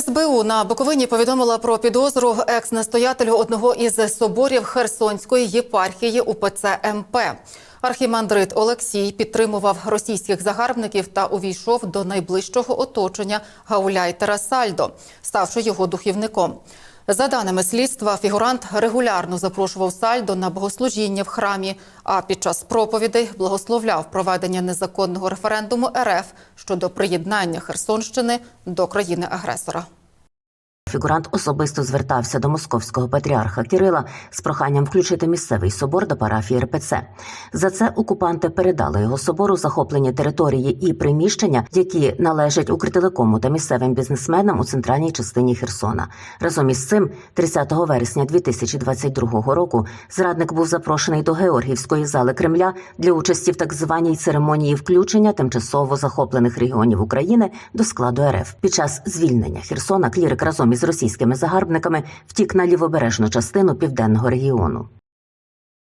СБУ на Буковині повідомила про підозру екс-настоятелю одного із соборів Херсонської єпархії УПЦ МП. Архімандрит Олексій підтримував російських загарбників та увійшов до найближчого оточення гауляйтера Сальдо, ставши його духівником. За даними слідства, фігурант регулярно запрошував Сальдо на богослужіння в храмі, а під час проповідей благословляв проведення незаконного референдуму РФ щодо приєднання Херсонщини до країни-агресора. Фігурант особисто звертався до московського патріарха Кирила з проханням включити місцевий собор до парафії РПЦ. За це окупанти передали його собору захоплені території і приміщення, які належать Укртелекому та місцевим бізнесменам у центральній частині Херсона. Разом із цим, 30 вересня 2022 року, зрадник був запрошений до Георгіївської зали Кремля для участі в так званій церемонії включення тимчасово захоплених регіонів України до складу РФ. Під час звільнення Херсона клірик разом із російськими загарбниками втік на лівобережну частину південного регіону.